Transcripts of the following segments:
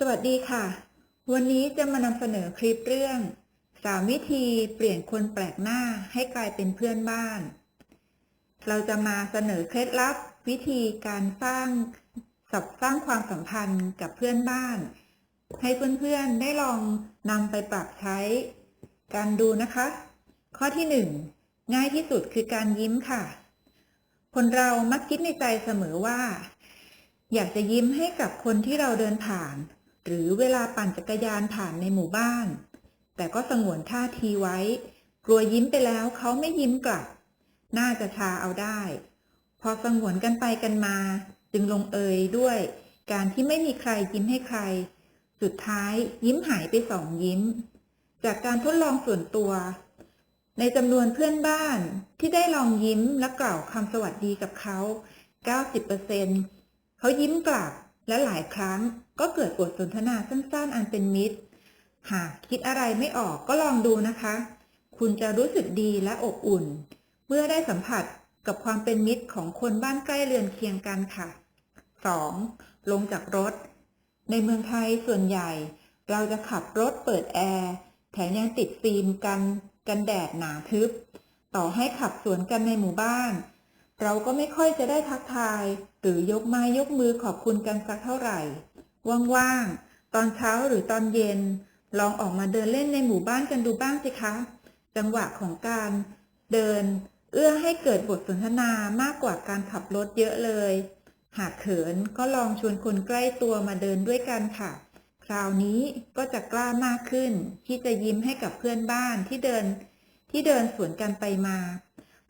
สวัสดีค่ะ วันนี้จะมานำเสนอคลิปเรื่องสามวิธีเปลี่ยนคนแปลกหน้าให้กลายเป็นเพื่อนบ้าน เราจะมาเสนอเคล็ดลับ วิธีการสร้างสับสร้างความสัมพันธ์กับเพื่อนบ้าน ให้เพื่อนๆได้ลองนำไปปรับใช้การดูนะคะ ข้อที่หนึ่งง่ายที่สุดคือการยิ้มค่ะ คนเรามักคิดในใจเสมอว่า อยากจะยิ้มให้กับคนที่เราเดินผ่าน หรือเวลาปั่นจักรยานผ่านในหมู่บ้าน แต่ก็สงวนท่าทีไว้ กลัวยิ้มไปแล้วเขาไม่ยิ้มกลับ น่าจะชาเอาได้ พอสงวนกันไปกันมา จึงลงเอยด้วย การที่ไม่มีใครยิ้มให้ใคร สุดท้ายยิ้มหายไปสองยิ้ม จากการทดลองส่วนตัว ในจำนวนเพื่อนบ้านที่ได้ลองยิ้มและกล่าวคำสวัสดีกับเขา 90%เขายิ้มกลับ และหลายครั้งก็เกิดบทสนทนาสั้นๆ อันเป็นมิตร หากคิดอะไรไม่ออกก็ลองดูนะคะ คุณจะรู้สึกดีและอบอุ่น เมื่อได้สัมผัสกับความเป็นมิตรของคนบ้านใกล้เรือนเคียงกันค่ะ 2. ลงจากรถ ในเมืองไทยส่วนใหญ่ เราจะขับรถเปิดแอร์แถมยังติดฟิล์มกันกันแดดหนาทึบ ต่อให้ขับสวนกันในหมู่บ้าน เราก็ไม่ค่อยจะได้ทักทาย หรือยกไม้ยกมือขอบคุณกันสักเท่าไหร่ ว่างๆ ตอนเช้าหรือตอนเย็น ลองออกมาเดินเล่นในหมู่บ้านกันดูบ้างสิคะ จังหวะของการเดิน เอื้อให้เกิดบทสนทนามากกว่าการขับรถเยอะเลย หากเขินก็ลองชวนคนใกล้ตัวมาเดินด้วยกันค่ะ คราวนี้ก็จะกล้ามากขึ้น ที่จะยิ้มให้กับเพื่อนบ้านที่เดิน ที่เดินสวนกันไปมา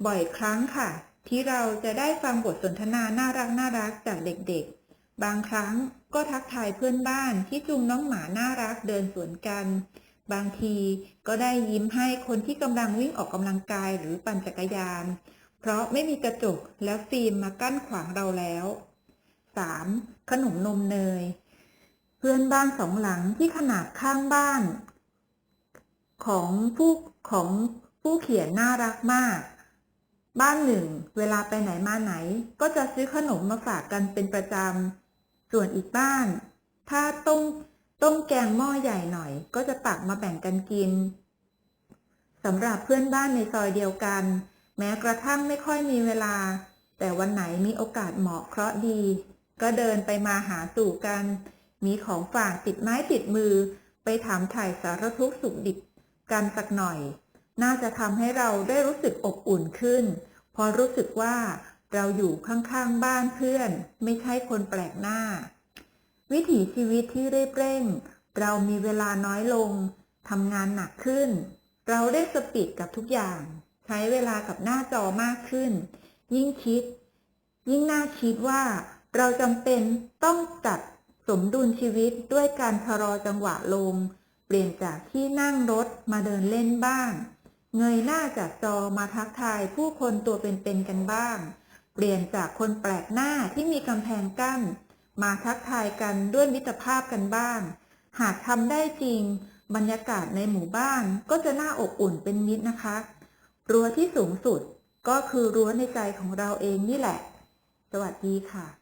บ่อยครั้งค่ะ ที่เราจะได้ฟังบทสนทนาน่ารักน่ารักจากเด็กๆ บางครั้งก็ทักทายเพื่อนบ้านที่จูงน้องหมาน่ารักเดินสวนกัน บางทีก็ได้ยิ้มให้คนที่กำลังวิ่งออกกำลังกายหรือปั่นจักรยาน เพราะไม่มีกระจกและฟิล์มมากั้นขวางเราแล้ว 3. ขนมนมเนย เพื่อนบ้านสองหลังที่ขนาดข้างบ้าน ของผู้ของผู้เขียนน่ารักมาก บ้านหนึ่ง เวลาไปไหนมาไหน ก็จะซื้อขนมมาฝากกันเป็นประจำ ส่วนอีกบ้าน ถ้าต้มต้มแกงหม้อใหญ่หน่อย ก็จะตักมาแบ่งกันกินสำหรับเพื่อนบ้านในซอยเดียวกัน แม้กระทั่งไม่ค่อยมีเวลา แต่วันไหนมีโอกาสเหมาะเคราะห์ดี ก็เดินไปมาหาสู่กัน มีของฝากติดไม้ติดมือ ไปถามถ่ายสารทุกข์สุขดิบกันสักหน่อย น่าจะทำให้เราได้รู้สึกอบอุ่นขึ้น พอรู้สึกว่าเราอยู่ข้างๆบ้านเพื่อน ไม่ใช่คนแปลกหน้า วิถีชีวิตที่เรีบเร่ง เรามีเวลาน้อยลงทำงานหนักขึ้น เราได้สปีดกับทุกอย่าง ใช้เวลากับหน้าจอมากขึ้น ยิ่งคิด ยิ่งน่าคิดว่าเราจำเป็นต้องจัดสมดุลชีวิตด้วยการชะลอจังหวะลง เปลี่ยนจากที่นั่งรถมาเดินเล่นบ้าง เงยหน้าจากจอมาทักทายผู้คนตัวเป็นๆกันบ้าง เปลี่ยนจากคนแปลกหน้าที่มีกำแพงกั้น มาทักทายกันด้วยมิตรภาพกันบ้าง หากทำได้จริง บรรยากาศในหมู่บ้านก็จะน่าอบอุ่นเป็นมิตรนะคะ รั้วที่สูงสุดก็คือรั้วในใจของเราเองนี่แหละ สวัสดีค่ะ